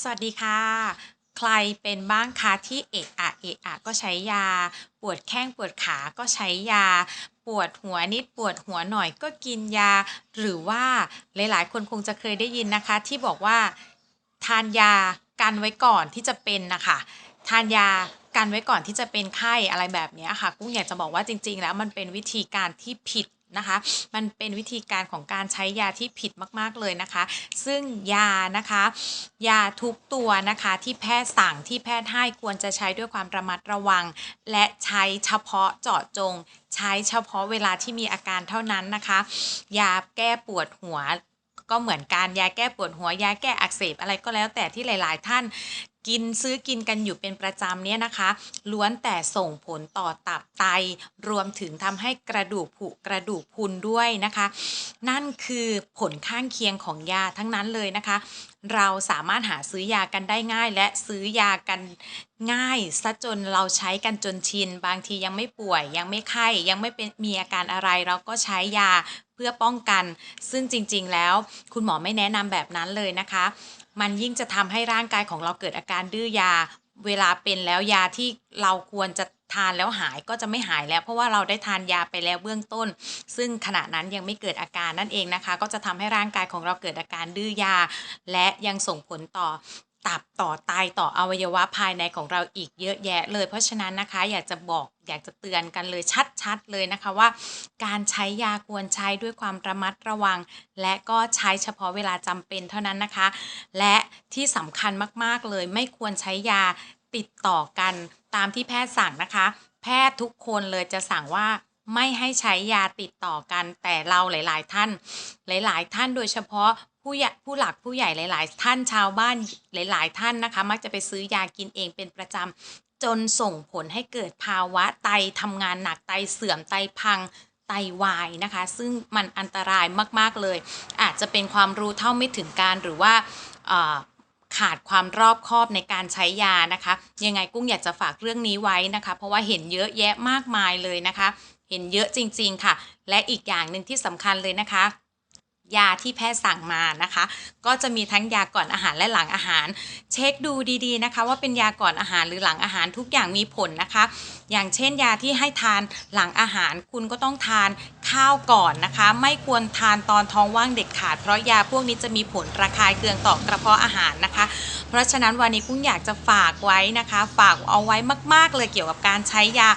สวัสดีค่ะ ใครเป็นบ้างคะที่เอะอะเอะอะก็ใช้ยา ปวดแข้งปวดขาก็ใช้ยา ปวดหัวนิดปวดหัวหน่อยก็กินยา หรือว่าหลายๆ คนคงจะเคยได้ยินนะคะ ที่บอกว่าทานยากันไว้ก่อนที่จะเป็นนะคะทานยากันไว้ก่อนที่จะเป็นไข้อะไรแบบนี้ค่ะ กุ้งอยากจะบอกว่าจริง ๆ แล้วมันเป็นวิธีการที่ผิด นะคะ มันเป็นวิธีการของการใช้ยาที่ผิดมาก ๆ เลยนะคะ ซึ่งยานะคะ ยาทุกตัวนะคะที่แพทย์สั่งที่แพทย์ให้ควรจะใช้ด้วยความระมัดระวัง และใช้เฉพาะเจาะจง ใช้เฉพาะเวลาที่มีอาการเท่านั้นนะคะ ยาแก้ปวดหัว ก็เหมือนการยาแก้ปวดหัวยาแก้อักเสบอะไรก็แล้วแต่ที่หลาย ๆ ท่านกินซื้อกินกันอยู่เป็นประจำเนี่ยนะคะ ล้วนแต่ส่งผลต่อตับไต รวมถึงทำให้กระดูกผุกระดูกพุนด้วยนะคะ นั่นคือผลข้างเคียงของยาทั้งนั้นเลยนะคะ เราสามารถหาซื้อยากันได้ง่าย และซื้อยากันง่ายซะจนเราใช้กันจนชิน บางทียังไม่ป่วยยังไม่ไข้ยังไม่เป็นมีอาการอะไร เราก็ใช้ยา เพื่อป้องกัน ซึ่งจริง ๆ แล้วคุณหมอไม่แนะนำแบบนั้นเลยนะคะ มันยิ่งจะทำให้ร่างกายของเราเกิดอาการดื้อยา เวลาเป็นแล้วยาที่เราควรจะทานแล้วหายก็จะไม่หายแล้วเพราะว่าเราได้ทานยาไปแล้วเบื้องต้น ซึ่งขณะนั้นยังไม่เกิดอาการนั่นเองนะคะ ก็จะทำให้ร่างกายของเราเกิดอาการดื้อยา และยังส่งผลต่อ ตับต่อไตต่ออวัยวะภายในของเราอีกเยอะแยะเลย เพราะฉะนั้นนะคะอยากจะบอกอยากจะเตือนกันเลยชัดๆเลยนะคะว่า การใช้ยาควรใช้ด้วยความระมัดระวัง และก็ใช้เฉพาะเวลาจำเป็นเท่านั้นนะคะ และที่สำคัญมากๆเลย ไม่ควรใช้ยาติดต่อกันตามที่แพทย์สั่งนะคะ แพทย์ทุกคนเลยจะสั่งว่าไม่ให้ใช้ยาติดต่อกันแต่เราหลาย ๆ ท่าน หลาย ๆ ท่านโดยเฉพาะผู้ใหญ่ผู้หลักผู้ใหญ่หลาย ๆ ท่านชาวบ้านหลาย ๆ ท่านนะคะ มักจะไปซื้อยากินเองเป็นประจำจนส่งผลให้เกิดภาวะไตทำงานหนักไตเสื่อมไตพังไตวายนะคะ ซึ่งมันอันตรายมาก ๆ เลย อาจจะเป็นความรู้เท่าไม่ถึงการหรือว่าขาดความรอบคอบในการใช้ยานะคะ ยังไงกุ้งอยากจะฝากเรื่องนี้ไว้นะคะ เพราะว่าเห็นเยอะแยะมากมายเลยนะคะ เห็นเยอะจริง ๆ ค่ะ และอีกอย่างหนึ่งที่สำคัญเลยนะคะ ยาที่แพทย์สั่งมานะคะ ก็จะมีทั้งยาก่อนอาหารและหลังอาหาร เช็คดูดีๆนะคะ ว่าเป็นยาก่อนอาหารหรือหลังอาหารทุกอย่างมีผลนะคะ อย่างเช่นยาที่ให้ทานหลังอาหารคุณก็ต้องทานข้าวก่อนนะคะ ไม่ควรทานตอนท้องว่างเด็ดขาด เพราะยาพวกนี้จะมีผลระคายเคืองต่อกระเพาะอาหารนะคะ เพราะฉะนั้นวันนี้กุ้งอยากจะฝากไว้นะคะ ฝากเอาไว้มาก ๆ เลยเกี่ยวกับการใช้ยา